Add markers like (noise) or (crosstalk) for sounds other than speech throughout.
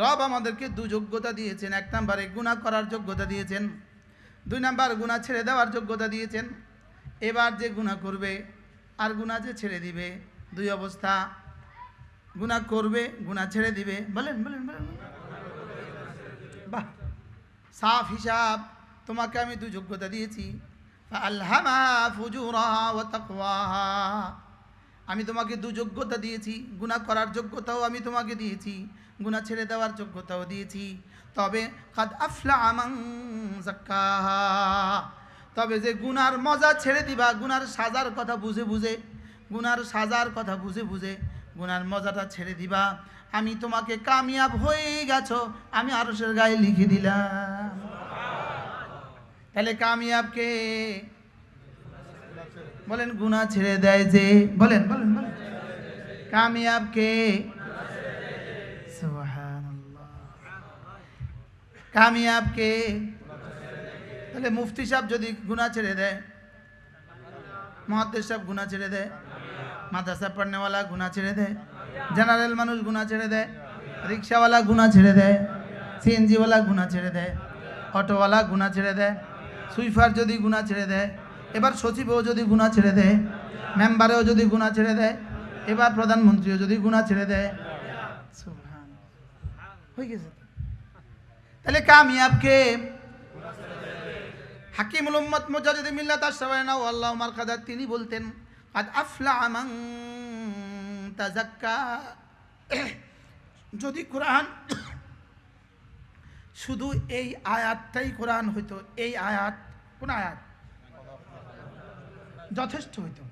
রব আমাদেরকে দু যোগ্যতা দিয়েছেন, এক নম্বরে গুণা করার যোগ্যতা দিয়েছেন, দুই নাম্বার গুণা ছেড়ে দেওয়ার যোগ্যতা দিয়েছেন। এবার যে গুণা করবে, আর গুণা যে ছেড়ে দিবে, দুই অবস্থা। গুণা করবে গুণা ছেড়ে দিবে, বলেন বলেন বলেন। বাহ, সাফ হিসাব, তোমাকে আমি দু যোগ্যতা দিয়েছি। আমি তোমাকে দু যোগ্যতা দিয়েছি গুণা করার যোগ্যতাও আমি তোমাকে দিয়েছি। গুণা ছেড়ে দেওয়ার যোগ্যতাও দিয়েছি। তবে কাদ আফলা আমাং তবে যে গুনার মজা ছেড়ে দিবা, গুনার সাজার কথা বুঝে বুঝে, গুনার সাজার কথা বুঝে বুঝে গুনার মজাটা ছেড়ে দিবা। আমি তোমাকে কামিয়াব হয়ে গেছো, আমি আরসের গায়ে লিখে দিলাম। তাহলে কামিয়াবকে বলেন, গুনাহ ছেড়ে দেয় যে, বলেন বলেন বলেন। কামিয়াবকে সুবহানাল্লাহ কামিয়াবকে তাহলে মুফতি সাহেব যদি গুনাহ ছেড়ে দেয় মহাদ্দেশ সাহেব গুনাহ ছেড়ে দেয় মাদ্রাসা পড়নেওয়ালা গুনাহ ছেড়ে দেয় জেনারেল মানুষ গুনাহ ছেড়ে দেয় রিক্সাওয়ালা গুনাহ ছেড়ে দেয় সিএনজিওয়ালা গুনাহ ছেড়ে দেয় অটোওয়ালা গুনাহ ছেড়ে দেয় সুইফার যদি গুনাহ ছেড়ে দেয় এবার সচিবও যদি গুনাহ ছেড়ে দেয় মেম্বারেও যদি গুনাহ ছেড়ে দেয় এবার প্রধানমন্ত্রীও যদি গুনাহ ছেড়ে দেয় হয়ে গেছে তাহলে কামিয়াবকে হাকিমুল উম্মত মুজাহিদ মিল্লাত আশরাফানা ও আল্লাহ মার কাদার তিনি বলতেন আদ আফলা আমান তাজাক্কা। যদি কোরআন শুধু এই আয়াতটাই কোরআন হইতো, এই আয়াত, কোন আয়াত? যথেষ্ট হইতো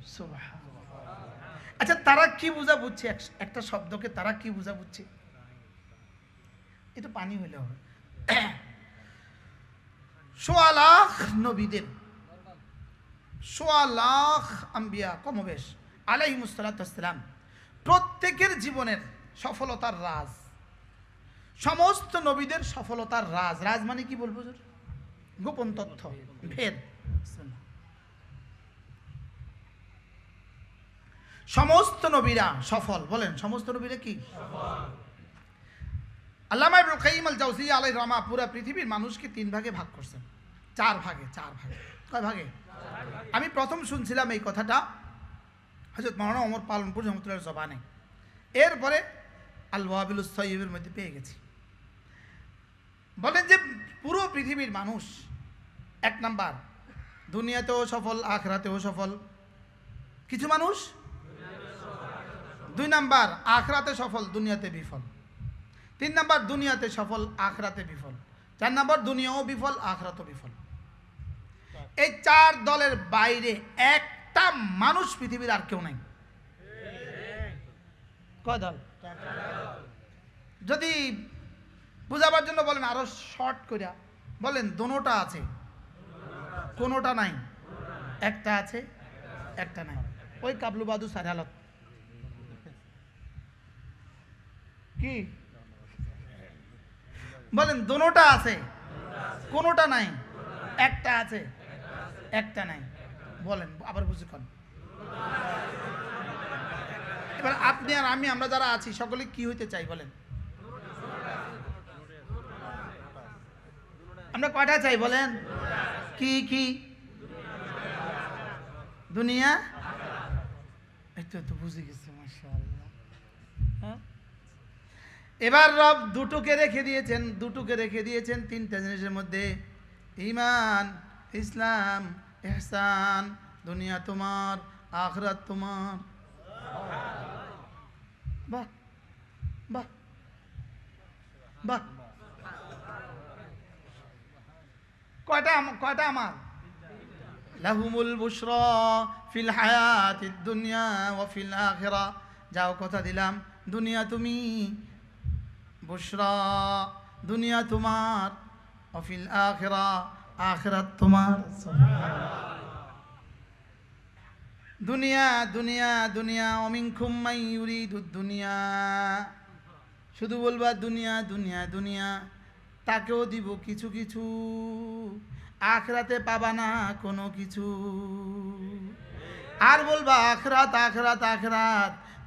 আচ্ছা তারা কি বুঝা বুঝছে? একটা শব্দকে তারা কি বুঝা বুঝছে? এটা পানি হইলে হবে। (coughs) সোয়া লাখ নবীদের। সোয়া লাখ আম্বিয়া, কমবেশ। আলাইমুসালাম প্রত্যেকের জীবনের সফলতার রাজ। সমস্ত নবীদের সফলতার রাজ। রাজ মানে কি বলব? গোপন তথ্য, ভেদ। সমস্ত নবীরা সফল। বলেন, সমস্ত নবীরা কি? আল্লামা ইবনুল কাইয়িম আল জাওজিয়া আলাইহিস রামা পুরো পৃথিবীর মানুষকে তিন ভাগে ভাগ করছেন। চার ভাগে চার ভাগে। কয় ভাগে? আমি প্রথম শুনছিলাম এই কথাটা হযরত মাওলানা ওমর পালনপুর রহমতুল্লাহ জবানে। এরপরে আল ওয়াবিল সৈয়বের মধ্যে পেয়ে গেছি। বলেন যে পুরো পৃথিবীর মানুষ, এক নাম্বার, দুনিয়াতেও সফল, আখরাতেও সফল। কিছু মানুষ? দুই নাম্বার, আখরাতে সফল, দুনিয়াতে বিফল। তিন নাম্বার, দুনিয়াতে সফল, আখরাতে বিফল। চার নাম্বার, দুনিয়াও বিফল, আখরাতও বিফল। এই চার দলের বাইরে একটা মানুষ পৃথিবীর আর কেউ নাই। কয় দল? যদি বুঝাবার জন্য বলেন, আরও শর্ট করিয়া বলেন, দোনোটা আছে। কোনোটা নাই। একটা আছে, একটা নাই। ওই কাবলু বাদু সারালত কি? বলেন দোনোটা আছে। কোনোটা নাই। একটা আছে। একটা নাই। বলেন, আবার বুঝে কন। এবার আপনি আর আমি, আমরা যারা আছি, সকলে কি হইতে চাই, বলেন। আমরা কয়টা চাই, বলেন? কি কি? দুনিয়া? এই তো বুঝে গেছে হ্যাঁ এবার রব দুটোকে রেখে দিয়েছেন, দুটোকে রেখে দিয়েছেন তিনটা জিনিসের মধ্যে। ইমান ইসলাম এহসান দুনিয়া তোমার, আখরাত তোমার। বাহ বাহ বাহ। কয়টা কয়টা আমার? লাহুমুল বুশরা ফিল হায়াতিদ দুনিয়া ওয়া ফিল আখিরা। যাও কথা দিলাম, দুনিয়া তুমি বুশরা, দুনিয়া তোমার অফিল আখরা, আখরাত তোমার। দুনিয়া দুনিয়া দুনিয়া অমিনকুম মাই দুনিয়া। শুধু বলবা দুনিয়া দুনিয়া দুনিয়া, তাকেও দিব কিছু কিছু। আখরাতে পাবা না কোনো কিছু। আর বলবা আখরাত আখরাত আখরাত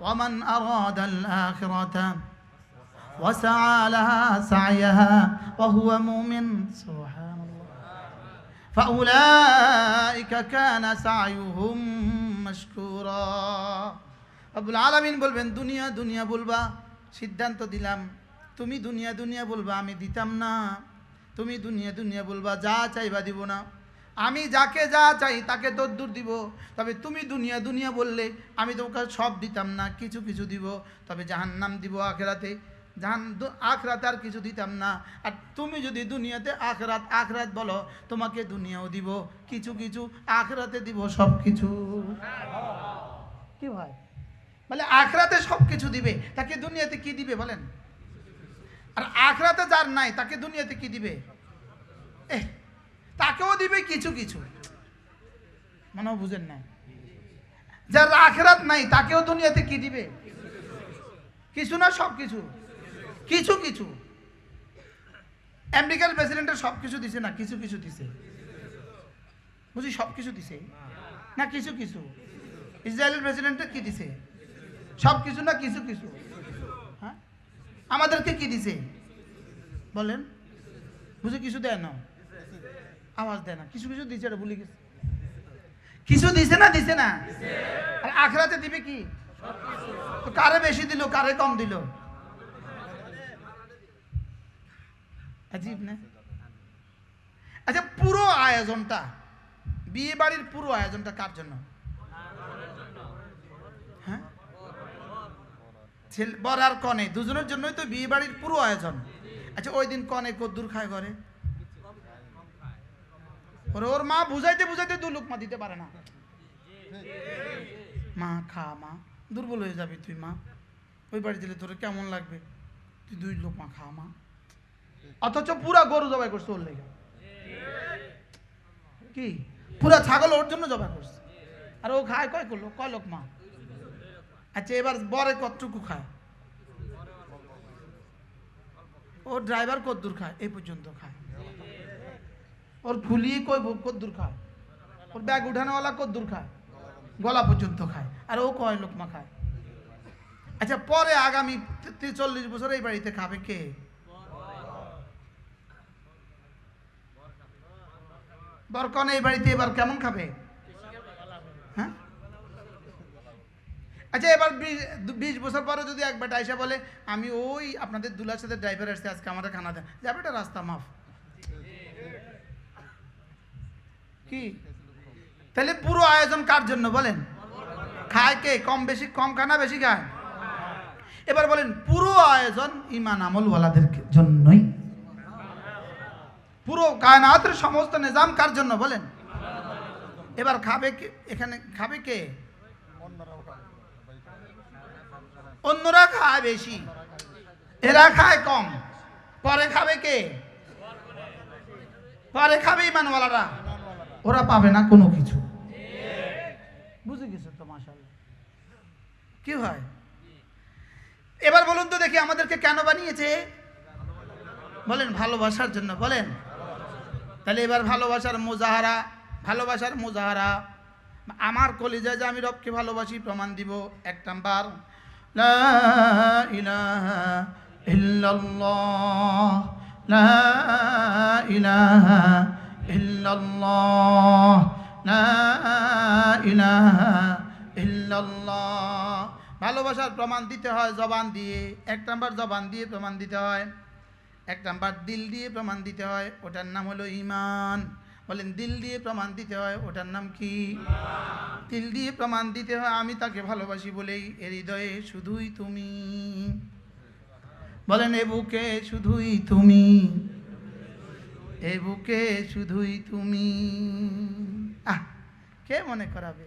ومن أراد الآخرة وسعى لها سعيها وهو مؤمن سبحان الله فأولئك كان سعيهم مشكورا আব্বুল আলামিন বলবেন দুনিয়া দুনিয়া বলবা সিদ্ধান্ত দিলাম তুমি দুনিয়া দুনিয়া বলবা আমি দিতাম না তুমি দুনিয়া দুনিয়া বলবা যা চাইবা দিব না আমি যাকে যা চাই তাকে তদ্দুর দিব। তবে তুমি দুনিয়া দুনিয়া বললে, আমি তোমাকে সব দিতাম না, কিছু কিছু দিব। তবে জাহান্নাম দিব আখেরাতে। জাহান আখরাতে আর কিছু দিতাম না। আর তুমি যদি দুনিয়াতে আখরাত আখরাত বলো, তোমাকে দুনিয়াও দিব, কিছু কিছু আখরাতে দিব সব কিছু। কি ভাই? বলে আখরাতে সব কিছু দিবে, তাকে দুনিয়াতে কি দিবে বলেন? আর আখরাতে যার নাই, তাকে দুনিয়াতে কি দিবে? এহ তাকেও দিবে কিছু কিছু। মনে বুঝেন না যার আখরাত নাই, তাকেও দুনিয়াতে কি দিবে? কিছু না সব কিছু কিছু। কিছু আমেরিকার প্রেসিডেন্টের সব কিছু দিছে না, কিছু কিছু দিছে। বুঝি সব কিছু দিছে? না, কিছু কিছু। ইসরায়েলের প্রেসিডেন্টের কি দিছে? সব কিছু না কিছু কিছু? হ্যাঁ? আমাদেরকে কি দিছে? বলেন। বুঝে কিছু দেয় না। আওয়াজ দেয় না। কিছু কিছু দিছে ভুলে গেছে। কিছু দিছে না দিছে না? আর আখরাতে দিবে কি? তো কারে বেশি দিল, কারে কম দিল? আচ্ছা পুরো আয়োজনটা বিয়ে বাড়ির পুরো আয়োজনটা কার জন্য? হ্যাঁ? বর আর কনে, দুজনের জন্যই তো বিয়ে বাড়ির পুরো আয়োজন। আচ্ছা ওই দিন কনে কদ্দুর খায় ঘরে? ওরে, ওর মা বুঝাইতে বুঝাইতে দু লোক মা দিতে পারে না। মা, খা মা, দুর্বল হয়ে যাবি তুই মা। ওই বাড়ি দিলে তোর কেমন লাগবে? তুই দুই লোক মা, খা মা। অথচ পুরা গরু জবাই করছে ওর লেগে। কি? পুরা ছাগল ওর জন্য জবাই করছে। আর ও খায় কয় করল কয় লোক মা? আচ্ছা এবার বরে কতটুকু খায়? ও ড্রাইভার কদ্দুর খায়? এই পর্যন্ত খায়। ওর ফুলিয়ে কই কদ্দুর খায় ওর ব্যাগ উঠানোওয়ালা কদ্দুর খায় গলা পর্যন্ত খায় আর ও কয় লোকমা খায় আচ্ছা পরে আগামী চল্লিশ বছর এই বাড়িতে খাবে কে বরকন এই বাড়িতে এবার কেমন খাবে হ্যাঁ আচ্ছা এবার বিশ- বছর পরে যদি এক বেটা এসে বলে আমি ওই আপনাদের দুলার সাথে ড্রাইভার আসছে আজকে আমাদের খানা দেন যাবে এটা রাস্তা মাফ কি? তাহলে পুরো আয়োজন কার জন্য বলেন? খায় কে? কম বেশি, কম খায় না বেশি খায়? এবার বলেন, পুরো আয়োজন ইমান আমলওয়ালাদের জন্যই? পুরো কায়নাতের সমস্ত নিজাম কার জন্য বলেন? এবার খাবে কে? এখানে খাবে কে? অন্যরা খায় বেশি। এরা খায় কম। পরে খাবে কে? পরে খাবে ইমানওয়ালারা। ওরা পাবে না কোনো কিছু। বুঝে গেছো তো মাসাল্লাহ কি হয়? এবার বলুন তো দেখি আমাদেরকে কেন বানিয়েছে? বলেন ভালোবাসার জন্য বলেন। তাহলে এবার ভালোবাসার মোজাহারা ভালোবাসার মোজাহারা। আমার কলিজায় যে আমি রবকে ভালোবাসি প্রমাণ দিব। এক নাম্বার ইলাহা ইল্লাল্লাহ লা ইলাহা ইল্লাল্লাহ, লা ইলাহা ইল্লাল্লাহ। ভালোবাসার প্রমাণ দিতে হয় জবান দিয়ে। এক নাম্বার জবান দিয়ে প্রমাণ দিতে হয়। এক নাম্বার দিল দিয়ে প্রমাণ দিতে হয়, ওটার নাম হলো ইমান বলেন, দিল দিয়ে প্রমাণ দিতে হয়, ওটার নাম কি? দিল দিয়ে প্রমাণ দিতে হয়, আমি তাকে ভালোবাসি বলেই। এর হৃদয়ে শুধুই তুমি। বলেন, এ বুকে শুধুই তুমি। এ বুকে শুধুই তুমি। আহ, কে মনে করাবে?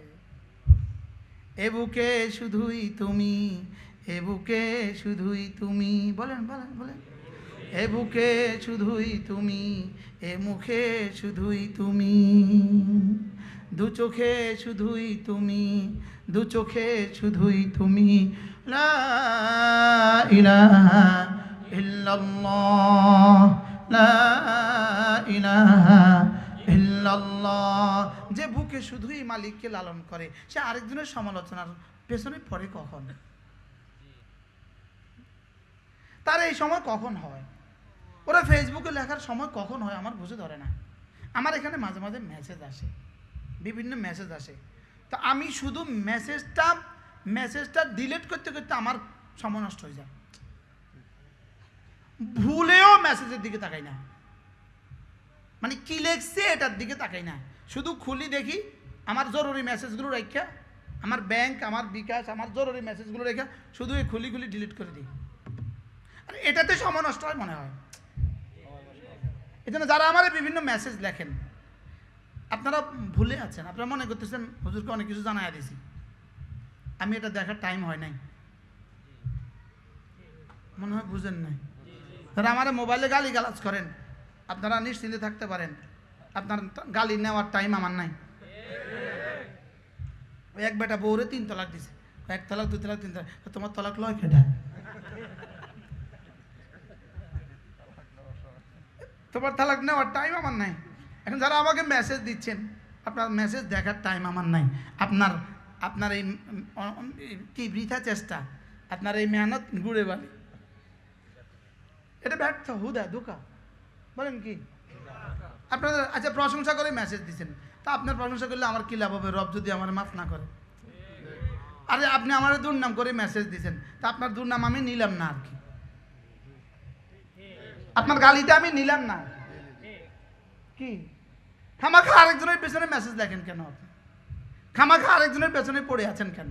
এ বুকে শুধুই তুমি, এ বুকে শুধুই তুমি। বলেন বলেন বলেন। এ বুকে শুধুই তুমি, এ মুখে শুধুই তুমি। দু চোখে শুধুই তুমি, দু চোখে শুধুই তুমি। লা ইলাহা ইল্লাল্লাহ। যে বুকে শুধুই মালিককে লালন করে, সে আরেকজনের সমালোচনার পেছনে পড়ে কখন? তার এই সময় কখন হয়? ওরা ফেসবুকে লেখার সময় কখন হয় আমার বুঝে ধরে না। আমার এখানে মাঝে মাঝে মেসেজ আসে, বিভিন্ন মেসেজ আসে। তো আমি শুধু মেসেজটা মেসেজটা ডিলিট করতে করতে আমার সময় নষ্ট হয়ে যায়। ভুলেও মেসেজের দিকে তাকাই না। মানে কি লেখছে এটার দিকে তাকাই না। শুধু খুলি দেখি, আমার জরুরি মেসেজগুলো রেখা, আমার ব্যাংক আমার বিকাশ, আমার জরুরি মেসেজগুলো রেখা শুধু এই খুলি খুলি ডিলিট করে দিই। আর এটাতে সময় নষ্ট হয় মনে হয়। এই জন্য যারা আমার বিভিন্ন মেসেজ লেখেন, আপনারা ভুলে আছেন। আপনারা মনে করতেছেন, হুজুরকে অনেক কিছু জানাই দিয়েছি আমি এটা দেখার টাইম হয় নাই। মনে হয় বুঝেন নাই। যারা আমার মোবাইলে গালি গালাজ করেন। আপনারা নিশ্চিন্তে থাকতে পারেন। আপনার গালি নেওয়ার টাইম আমার নাই। এক বেটা বউরে তিন তলাক দিছে। এক তলাক, দুই তলাক, তিন তলাক। তোমার তলাক লয় কেটা তোমার তালাক নেওয়ার টাইম আমার নাই। এখন যারা আমাকে মেসেজ দিচ্ছেন, আপনার মেসেজ দেখার টাইম আমার নাই। আপনার আপনার এই কি বৃথা চেষ্টা? আপনার এই মেহনত গুড়ে বালি। এটা ব্যর্থ, হুদা, ধোকা। বলেন কি? আপনাদের আচ্ছা প্রশংসা করে মেসেজ দিচ্ছেন তা আপনার প্রশংসা করলে আমার কি লাভ হবে? রব যদি আমার মাফ না করে। আরে, আপনি আমার দুর্নাম করে মেসেজ দিচ্ছেন তা আপনার দুর্নাম আমি নিলাম না আর কি। আপনার গালিটা আমি নিলাম না। কি? খামাখা আরেকজনের পেছনে মেসেজ লেখেন কেন আপনি? খামাখা আরেকজনের পেছনে পড়ে আছেন কেন?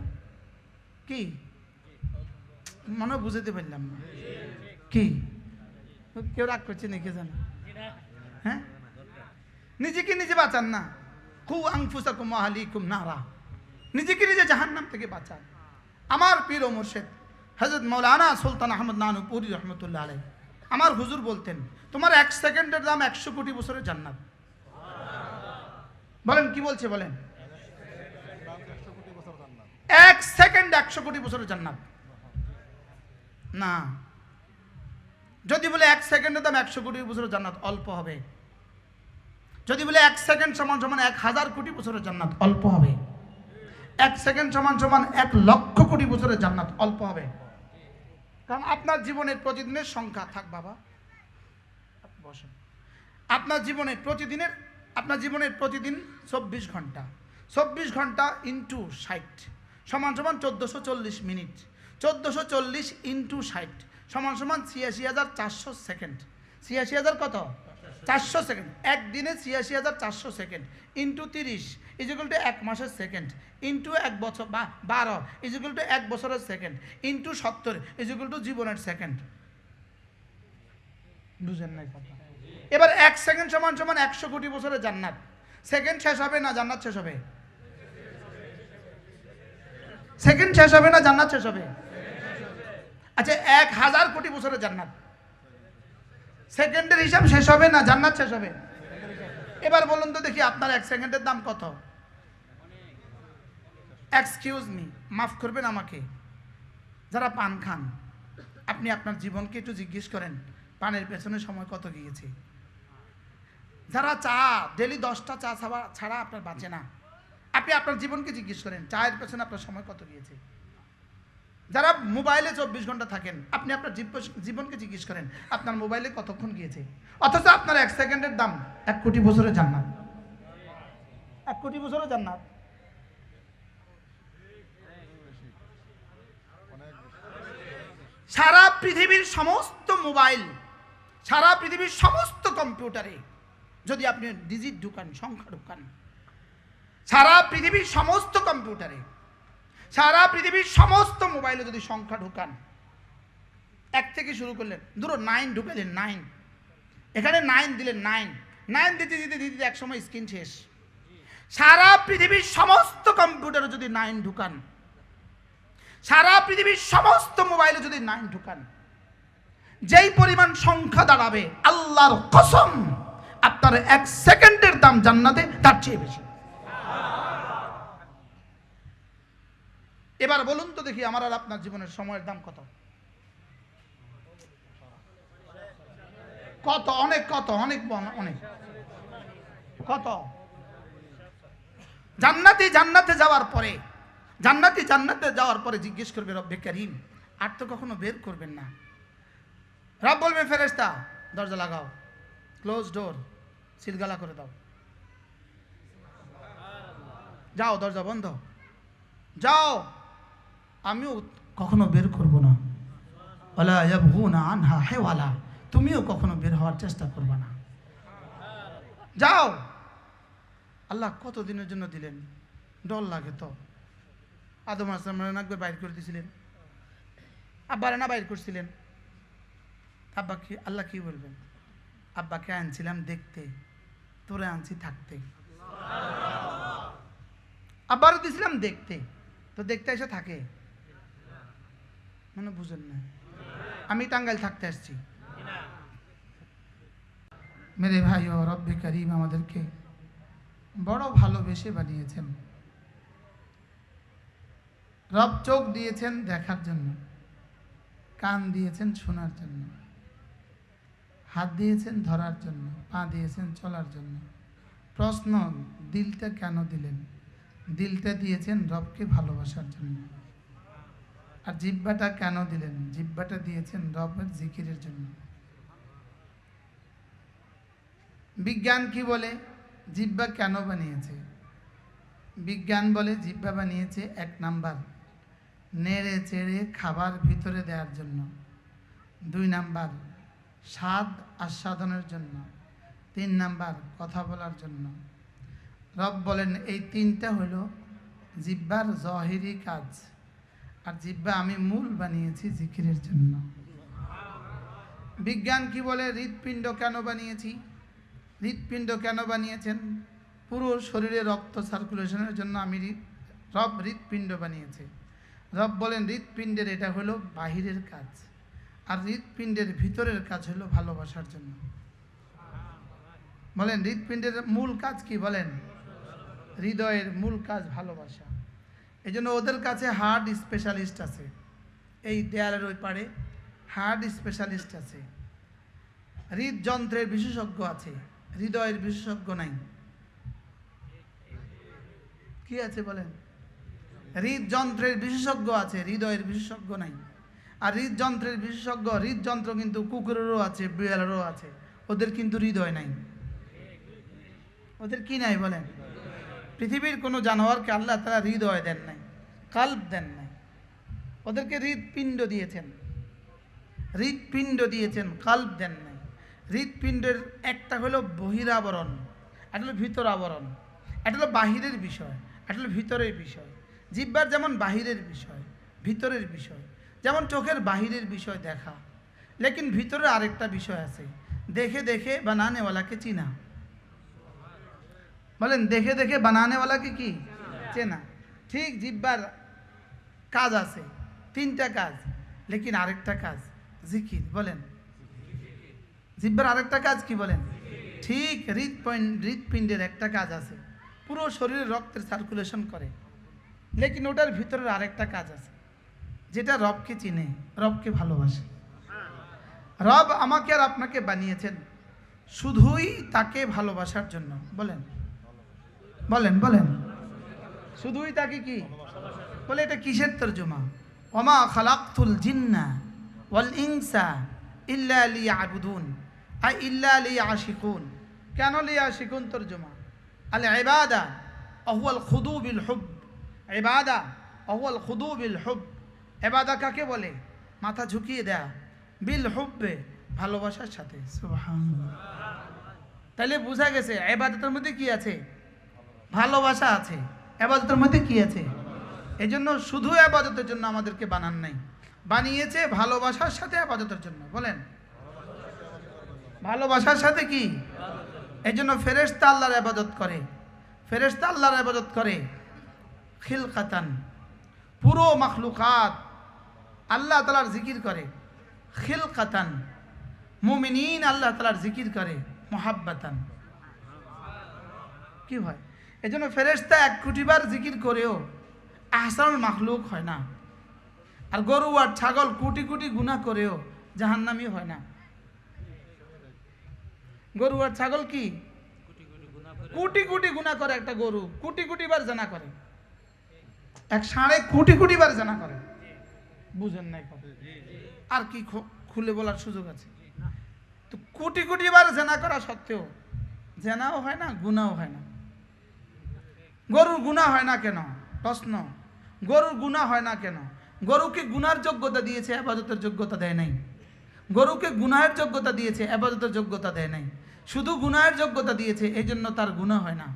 কি? মনে বুঝতে পারলাম না। কি? কেউ রাগ করছে নাকি জানো? হ্যাঁ? নিজেকে নিজে বাঁচান না। খু আংফুসাকুম আহলিকুম নারা। নিজেকে নিজে জাহান্নাম থেকে বাঁচান। আমার পীর ও মুর্শেদ হজরত মৌলানা সুলতান আহমদ নানুপুরি রহমতুল্লাহ আলাই আমার হুজুর বলতেন তোমার এক সেকেন্ডের দাম একশো কোটি বছরের জান্নাত। বলেন কি বলছে বলেন? এক সেকেন্ড একশো কোটি বছরের জান্নাত। না যদি বলে এক সেকেন্ডের দাম একশো কোটি বছরের জান্নাত, অল্প হবে। যদি বলে এক সেকেন্ড সমান সমান এক হাজার কোটি বছরের জান্নাত, অল্প হবে। এক সেকেন্ড সমান সমান এক লক্ষ কোটি বছরের জান্নাত, অল্প হবে। কারণ আপনার জীবনের প্রতিদিনের সংখ্যা, থাক বাবা। বসেন। আপনার জীবনে প্রতিদিনের, আপনার জীবনের প্রতিদিন চব্বিশ ঘণ্টা। চব্বিশ ঘণ্টা ইন্টু ষাট। সমান সমান চোদ্দোশো চল্লিশ মিনিট। চোদ্দোশো চল্লিশ ইন্টু ষাট। সমান সমান ছিয়াশি হাজার চারশো সেকেন্ড। ছিয়াশি হাজার কত? চারশো সেকেন্ড। একদিনে ছিয়াশি হাজার চারশো সেকেন্ড। ইন্টু তিরিশ ইজিকুল টু এক মাসের সেকেন্ড। ইন্টু এক বছর, বা বারো ইজিকুল টু এক বছরের সেকেন্ড। ইন্টু সত্তর ইজিকুল টু জীবনের সেকেন্ড। বুঝেন নাই কথা? এবার এক সেকেন্ড সমান সমান একশো কোটি বছরের জান্নাত। সেকেন্ড শেষ হবে না জান্নাত শেষ হবে? সেকেন্ড শেষ হবে না জান্নাত শেষ হবে? আচ্ছা এক হাজার কোটি বছরের জান্নাত। সেকেন্ডের হিসাব শেষ হবে না? জান্নাত শেষ হবে? এবার বলুন তো দেখি আপনার এক সেকেন্ডের দাম কত? এক্সকিউজ মি মাফ করবেন আমাকে। যারা পান খান, আপনি আপনার জীবনকে একটু জিজ্ঞেস করেন, পানের পেছনে সময় কত গিয়েছে? যারা চা, ডেলি দশটা চা ছাড়া ছাড়া আপনার বাঁচে না, আপনি আপনার জীবনকে জিজ্ঞেস করেন, চায়ের পেছনে আপনার সময় কত গিয়েছে? যারা মোবাইলে চব্বিশ ঘণ্টা থাকেন, আপনি আপনার জীব- জীবনকে জিজ্ঞেস করেন, আপনার মোবাইলে কতক্ষণ গিয়েছে? অথচ আপনার এক সেকেন্ডের দাম এক কোটি বছরের জান্নাত। এক কোটি বছরের জান্নাত। সারা পৃথিবীর সমস্ত মোবাইল, সারা পৃথিবীর সমস্ত কম্পিউটারে যদি আপনি ডিজিট ঢুকান, সংখ্যা ঢুকান, সারা পৃথিবীর সমস্ত কম্পিউটারে সারা পৃথিবীর সমস্ত মোবাইলে যদি সংখ্যা ঢুকান, এক থেকে শুরু করলেন, ধরো নাইন ঢুকালেন নাইন এখানে নাইন দিলেন নাইন নাইন দিতে দিতে দিতে দিতে একসময় স্ক্রিন শেষ। সারা পৃথিবীর সমস্ত কম্পিউটারে যদি নাইন ঢুকান, সারা পৃথিবীর সমস্ত মোবাইলে যদি নাইন ঢুকান, যেই পরিমাণ সংখ্যা দাঁড়াবে, আল্লাহর কসম, আপনার এক সেকেন্ডের দাম জান্নাতে তার চেয়ে বেশি। এবার বলুন তো দেখি আমার আর আপনার জীবনের সময়ের দাম কত? কত? অনেক কত? অনেক অনেক। কত? জান্নাতি জান্নাতে যাওয়ার পরে, জান্নাতি জান্নাতে যাওয়ার পরে জিজ্ঞেস করবে, রব্বে করিম, আর তো কখনো বের করবেন না। রব বলবে ফেরেস্তা দরজা লাগাও। ক্লোজ ডোর সিলগালা করে দাও। যাও, দরজা বন্ধ। যাও। আমিও কখনো বের করব না। ইয়াবগুনা আনহা হেওয়ালা। তুমিও কখনো বের হওয়ার চেষ্টা করবে না। যাও। আল্লাহ কত দিনের জন্য দিলেন? ডর লাগে তো। আদম আসলাম একবার বাইর করে দিয়েছিলেন আব্বারে না বাইর করছিলেন। আব্বা কি, আল্লাহ কি বলবেন? আব্বাকে আনছিলাম দেখতে। তোরে আনছি থাকতে। আব্বারও দিছিলাম দেখতে। তো দেখতে এসে থাকে। মানে বুঝেন না। আমি টাঙ্গাইল থাকতে আসছি। মেরে ভাই, ও রব্বে করিম আমাদেরকে বড় ভালোবেসে বানিয়েছেন। রব চোখ দিয়েছেন দেখার জন্য, কান দিয়েছেন শোনার জন্য, হাত দিয়েছেন ধরার জন্য, পা দিয়েছেন চলার জন্য। প্রশ্ন, দিলটা কেন দিলেন? দিলটা দিয়েছেন রবকে ভালোবাসার জন্য। আর জিব্বাটা কেন দিলেন? জিব্বাটা দিয়েছেন রবের জিকিরের জন্য। বিজ্ঞান কি বলে? জিব্বা কেন বানিয়েছে? বিজ্ঞান বলে জিব্বা বানিয়েছে এক নাম্বার, নেড়ে চেড়ে খাবার ভিতরে দেওয়ার জন্য। দুই নাম্বার, স্বাদ আস্বাদনের জন্য। তিন নাম্বার, কথা বলার জন্য। রব বলেন, এই তিনটা হলো জিব্বার জহিরি কাজ। আর জিব্বা আমি মূল বানিয়েছি জিকিরের জন্য। বিজ্ঞান কি বলে? হৃৎপিণ্ড কেন বানিয়েছি? হৃৎপিণ্ড কেন বানিয়েছেন? পুরো শরীরে রক্ত সার্কুলেশনের জন্য আমি রব হৃৎপিণ্ড বানিয়েছে। রব বলেন, হৃৎপিণ্ডের এটা হলো বাহিরের কাজ, আর হৃৎপিণ্ডের ভিতরের কাজ হলো ভালোবাসার জন্য। বলেন, হৃৎপিণ্ডের মূল কাজ কি? বলেন, হৃদয়ের মূল কাজ ভালোবাসা। এই জন্য ওদের কাছে হার্ট স্পেশালিস্ট আছে। এই দেয়ালের ওই পারে হার্ট স্পেশালিস্ট আছে। হৃদযন্ত্রের বিশেষজ্ঞ আছে, হৃদয়ের বিশেষজ্ঞ নাই। কি আছে বলেন? হৃদযন্ত্রের বিশেষজ্ঞ আছে, হৃদয়ের বিশেষজ্ঞ নাই। আর হৃদযন্ত্রের বিশেষজ্ঞ, হৃদযন্ত্র কিন্তু কুকুরেরও আছে, বিড়ালেরও আছে। ওদের কিন্তু হৃদয় নাই। ওদের কি নাই বলেন? পৃথিবীর কোনো জানোয়ারকে আল্লাহ তারা হৃদয় দেন নাই। কাল্প দেন নাই। ওদেরকে হৃদপিণ্ড দিয়েছেন। হৃদপিণ্ড দিয়েছেন, কাল্প দেন নাই। হৃদপিণ্ডের একটা হলো বহিরাবরণ, একটা হলো ভিতর আবরণ, একটা হলো বাহিরের বিষয়, একটা হলো ভিতরের বিষয়। জিব্বার যেমন বাহিরের বিষয়, ভিতরের বিষয়, যেমন চোখের বাহিরের বিষয় দেখা। লেকিন ভিতরে আরেকটা বিষয় আছে, দেখে দেখে বানানেওয়ালাকে চিনা। বলেন, দেখে দেখে বানানেওয়ালাকে কি? চেনা। ঠিক জিব্বার কাজ আছে, তিনটা কাজ, লেকিন আরেকটা কাজ, জিকির, বলেন। জিব্বার আরেকটা কাজ কি বলেন? ঠিক হৃদপিণ্ড হৃদপিণ্ডের একটা কাজ আছে। পুরো শরীরে রক্তের সার্কুলেশন করে। লেকিন ওটার ভিতরের আরেকটা কাজ আছে, যেটা রবকে চিনে, রবকে ভালোবাসে। রব আমাকে আর আপনাকে বানিয়েছেন শুধুই তাকে ভালোবাসার জন্য। বলেন বলেন বলেন। শুধুই তাকে কি? বলে, এটা কিসের তর্জমা? ওমা খালাকতুল জিন্না ওয়াল ইংসা ইল্লা লিয়াবুদুন। আই ইল্লা লিয়াশিকুন। কেন লিয়াশিকুন তর্জমা? আল ইবাদা অহুয়াল খুদু বিল হুব। ইবাদা অহুয়াল খুদু বিল হুব। এবাদা কাকে বলে? মাথা ঝুঁকিয়ে দেয়া। বিল হুব্বে ভালোবাসার সাথে। তাহলে বোঝা গেছে এবাদতের মধ্যে কি আছে? ভালোবাসা আছে। আবাদতের মধ্যে কি আছে? এই জন্য শুধু আবাদতের জন্য আমাদেরকে বানান নাই। বানিয়েছে ভালোবাসার সাথে আবাদতের জন্য। বলেন। ভালোবাসার সাথে কি? এই জন্য ফেরেস্তা আল্লাহর আবাদত করে। ফেরেস্তা আল্লাহর আবাদত করে। খিলকাতান। পুরো মখলুকাত আল্লাহ তালার জিকির করে। খিলকাতান। মুমিনিন আল্লাহ তালার জিকির করে। মহাব্বাতান। কি হয়? এই জন্য ফেরেস্তা এক কোটিবার জিকির করেও আহসানুল মাখলুক হয় না। আর গরু আর ছাগল কোটি কোটি গুণা করেও জাহান্নামি হয় না। গরু আর ছাগল কি? কোটি কোটি গুণা করে একটা গরু, কোটি কোটি বার জানা করে। এক সাড়ে কোটি কোটি বার জানা করে। বুঝেন নাই আর কি খুলে বলার সুযোগ আছে? তো কোটি কোটি বার জেনা করা সত্ত্বেও জেনাও হয় না, গুণাও হয় না। গরুর গুণা হয় না কেন? প্রশ্ন। গরুর গুণা হয় না কেন? গরুকে গুনার যোগ্যতা দিয়েছে, আবাদতের যোগ্যতা দেয় নাই। গরুকে গুনাহের যোগ্যতা দিয়েছে, আবাদতের যোগ্যতা দেয় নাই। শুধু গুনাহের যোগ্যতা দিয়েছে এই জন্য তার গুণা হয় না।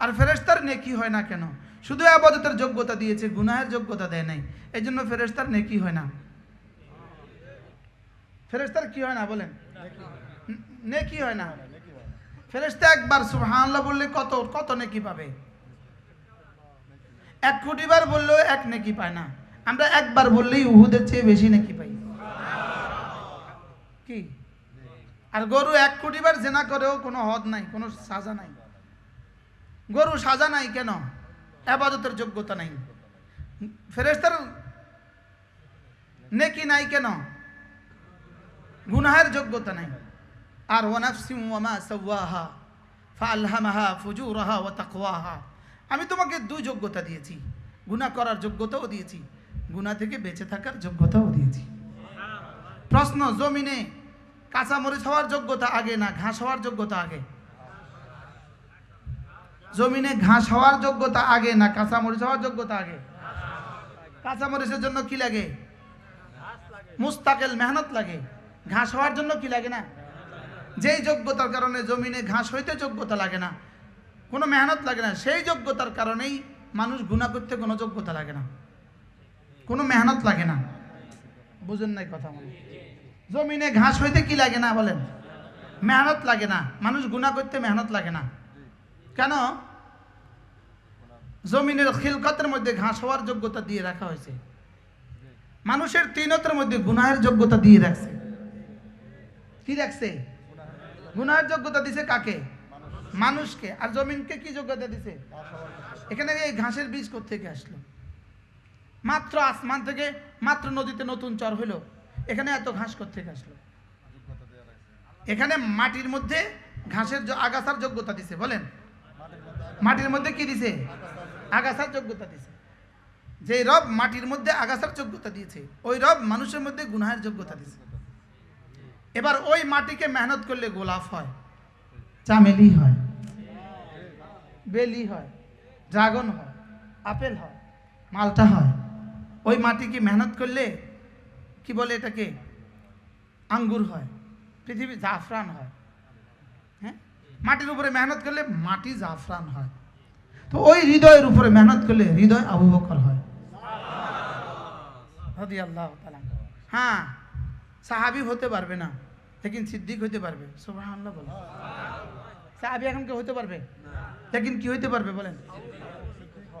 আর ফেরেস্তার নেকি হয় না কেন? শুধু আবাদতের যোগ্যতা দিয়েছে, গুনাহের যোগ্যতা দেয় নাই। এই জন্য ফেরেস্তার নেকি হয় না। ফেরেস্তার কি হয় না, বলেন? নেকি হয় না। ফেরেস্তা একবার সুবহানাল্লাহ বললে কত কত নেকি পাবে? এক কোটি বার বললেও এক নেকি পায় না। আমরা একবার বললেই উহুদের চেয়ে বেশি নেকি পাই। কি? আর গরু এক কোটি বার জেনা করেও কোনো হদ নাই, কোনো সাজা নাই। গরু সাজা নাই কেন? আবাদতের যোগ্যতা নাই। ফেরেস্তার নেকি নাই কেন? গুনাহের যোগ্যতা নাই। আর ওয়ানাফসিম ওয়ামা সাওয়াহা, ফাআলহামাহা ফুজুরাহা ওয়া তাকওয়াহা। আমি তোমাকে দুই যোগ্যতা দিয়েছি। গুনাহ করার যোগ্যতাও দিয়েছি। গুনাহ থেকে বেঁচে থাকার যোগ্যতাও দিয়েছি। প্রশ্ন, জমিনে কাঁচা মরিচ হওয়ার যোগ্যতা আগে না ঘাস হওয়ার যোগ্যতা আগে? জমিনে ঘাস হওয়ার যোগ্যতা আগে না কাঁচা মরিচ হওয়ার যোগ্যতা আগে? কাঁচা মরিচের জন্য কি লাগে? মুস্তাকেল মেহনত লাগে। ঘাস হওয়ার জন্য কি লাগে না? যেই যোগ্যতার কারণে জমিনে ঘাস হইতে যোগ্যতা লাগে না। কোনো মেহনত লাগে না। সেই যোগ্যতার কারণেই মানুষ গুণা করতে কোনো যোগ্যতা লাগে না। কোনো মেহনত লাগে না। বুঝেন নাই কথা মনে। জমিনে ঘাস হইতে কি লাগে না বলেন? মেহনত লাগে না। মানুষ গুণা করতে মেহনত লাগে না। কেন? জমিনের খিলকতের মধ্যে ঘাস হওয়ার যোগ্যতা দিয়ে রাখা হয়েছে। মানুষের তিনতের মধ্যে গুনাহের যোগ্যতা দিয়ে রাখছে। কি রাখছে? গুনাহের যোগ্যতা দিছে কাকে? মানুষকে, আর জমিনকে কি যোগ্যতা দিছে? এখানে এই ঘাসের বীজ থেকে আসলো? মাত্র আসমান থেকে, মাত্র নদীতে নতুন চর হইল। এখানে এত ঘাস থেকে আসলো? এখানে মাটির মধ্যে ঘাসের আগাছার যোগ্যতা দিছে, বলেন। মাটির মধ্যে কি দিছে? আগাছার যোগ্যতা দিছে। যে রব মাটির মধ্যে আগাছার যোগ্যতা দিয়েছে, ওই রব মানুষের মধ্যে গুনাহের যোগ্যতা দিয়েছে এবার ওই মাটিকে মেহনত করলে গোলাপ হয়। চামেলি হয়, বেলি হয়, ড্রাগন হয়, আপেল হয়, মালটা হয়। ওই মাটিকে মেহনত করলে, কি বলে এটাকে, আঙ্গুর হয়, পৃথিবী জাফরান হয়। হ্যাঁ? মাটির উপরে মেহনত করলে মাটি জাফরান হয়। তো ওই হৃদয়ের উপরে মেহনত করলে হৃদয় আবু বকর হয়। হ্যাঁ সাহাবি হতে পারবে না, লেকিন সিদ্দিক হতে পারবে। সুবহানাল্লাহ বলেন সাহাবি এখন কেউ হতে পারবে? লেকিন কি হইতে পারবে বলেন?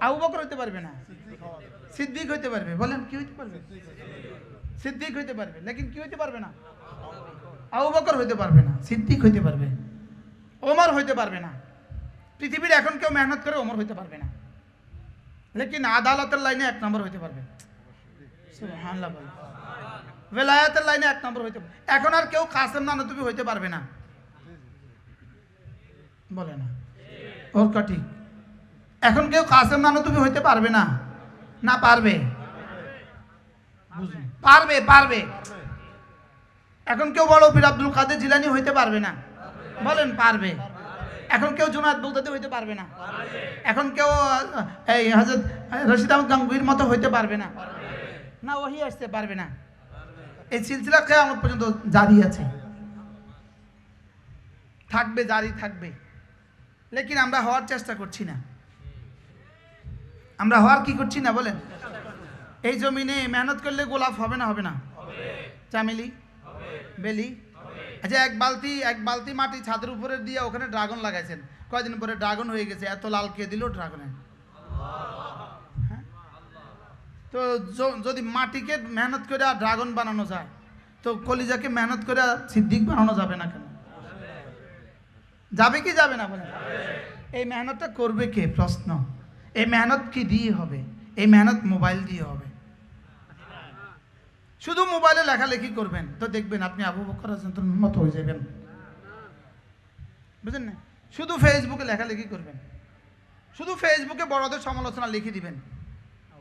আবু বকর হইতে পারবে না? সিদ্দিক হইতে পারবে। বলেন, কি হইতে পারবে? সিদ্দিক হইতে পারবে। লেকিন কি হইতে পারবে না? আবু বকর হইতে পারবে না। সিদ্দিক হইতে পারবে। ওমর হইতে পারবে না। পৃথিবীর এখন কেউ মেহনত করে ওমর হইতে পারবে না। লেকিন আদালতের লাইনে এক নম্বর হইতে পারবে। বলেন। বেলায়াতের লাইনে এক নম্বর হইতে এখন আর কেউ কাসেম নানতুবি হইতে পারবে না। বলে না। ওর ঠিক। এখন কেউ কাসেম তুমি হইতে পারবে না। না, পারবে। পারবে পারবে। এখন কেউ বড় পীর আব্দুল কাদের জিলানি হইতে পারবে না। বলেন, পারবে। এখন কেউ জুনাদ বগদাদি হইতে পারবে না। এখন কেউ এই হজরত রশিদ আহমদ গাঙ্গুহির মতো হইতে পারবে না। না, ওহি আসতে পারবে না। এই সিলসিলা কেয়ামত পর্যন্ত জারি আছে। থাকবে, জারি থাকবে। লেকিন আমরা হওয়ার চেষ্টা করছি না। আমরা হওয়ার কি করছি না বলেন? এই জমিনে মেহনত করলে গোলাপ হবে না হবে না? চামেলি? বেলি? আচ্ছা এক বালতি এক বালতি মাটি ছাদের উপরে দিয়ে ওখানে ড্রাগন লাগাইছেন। কয়দিন পরে ড্রাগন হয়ে গেছে, এত লাল কে দিল ড্রাগনে? হ্যাঁ? তো যদি মাটিকে মেহনত করে ড্রাগন বানানো যায়, তো কলিজাকে মেহনত করে সিদ্দিক বানানো যাবে না কেন? যাবে কি যাবে না বলেন এই মেহনতটা করবে কে? প্রশ্ন। এই মেহনত কি দিয়ে হবে? এই মেহনত মোবাইল দিয়ে হবে। শুধু মোবাইলে লেখালেখি করবেন, তো দেখবেন আপনি আবু বকর মত হয়ে যাবেন। বুঝলেন না? শুধু ফেসবুকে লেখালেখি করবেন। শুধু ফেসবুকে বড়দের সমালোচনা লিখে দিবেন,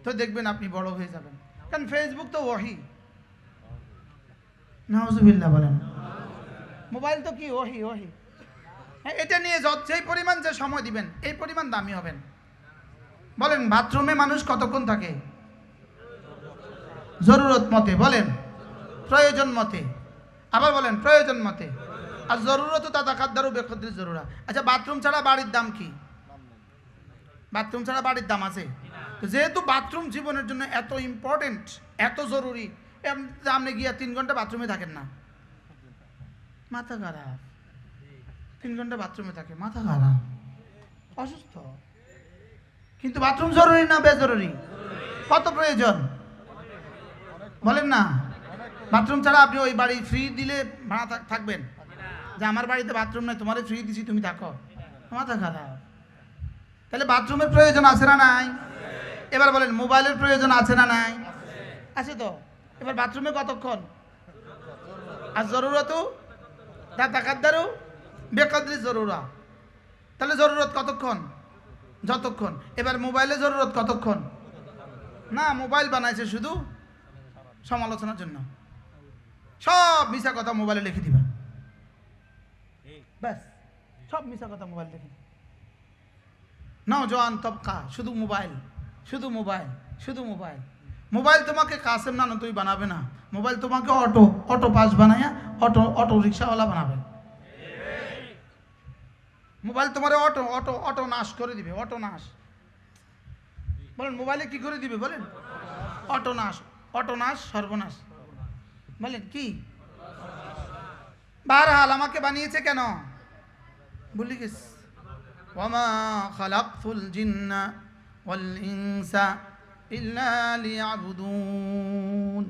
তো দেখবেন আপনি বড় হয়ে যাবেন। কারণ ফেসবুক তো ওহি নাউজুবিল্লাহ বলেন। মোবাইল তো কি? ওহি ওহি হ্যাঁ, এটা নিয়ে যত যেই পরিমাণ যে সময় দিবেন এই পরিমাণ দামি হবেন। বলেন বাথরুমে মানুষ কতক্ষণ থাকে? জরুরত মতে বলেন। প্রয়োজন মতে। আবার বলেন প্রয়োজন মতে। আর জরুরত তাদা খাদ্দারও বেখদ্রি জরুরা। আচ্ছা বাথরুম ছাড়া বাড়ির দাম কি? বাথরুম ছাড়া বাড়ির দাম আছে? তো যেহেতু বাথরুম জীবনের জন্য এত ইম্পর্টেন্ট এত জরুরি আপনি গিয়া তিন ঘণ্টা বাথরুমে থাকেন না। মাথা খারাপ। তিন ঘণ্টা বাথরুমে থাকে, মাথা খারাপ। অসুস্থ। কিন্তু বাথরুম জরুরি না বেজরুরি? কত প্রয়োজন? বলেন না। বাথরুম ছাড়া আপনি ওই বাড়ি ফ্রি দিলে ভাড়া থাকবেন। যে আমার বাড়িতে বাথরুম নেই, তোমারে ফ্রি দিছি, তুমি থাকো। মাথা খারাপ। তাহলে বাথরুমের প্রয়োজন আছে না নাই? এবার বলেন মোবাইলের প্রয়োজন আছে না নাই? আছে তো। এবার বাথরুমে কতক্ষণ? আর জরুরত দাতাকাদ্দারু বেকাদ্রি জরুরা। তাহলে জরুরত কতক্ষণ? যতক্ষণ। এবার মোবাইলে জরুরত কতক্ষণ? না, মোবাইল বানাইছে শুধু সমালোচনার জন্য। সব মিশা কথা মোবাইলে লিখে দিবা। ব্যাস, সব মিশা কথা মোবাইল লিখে নওজোয়ান তবকা, শুধু মোবাইল শুধু মোবাইল শুধু মোবাইল। মোবাইল তোমাকে কাসেম না তুই বানাবে না। মোবাইল তোমাকে অটো অটো পাস বানাইয়া অটো অটো রিক্সাওয়ালা বানাবে। মোবাইল তোমার অটো অটো অটো নাশ করে দিবে, অটো নাশ। বলেন, মোবাইলে কি করে দিবে, বলেন? অটো নাশ অটো নাশ, সর্বনাশ। বলেন, কি? বারহাল, আমাকে বানিয়েছে কেন? বলি গেছ ওমা খালাকুল জিন্না ওয়াল ইনসা ইল্লা লিয়াবুদুন।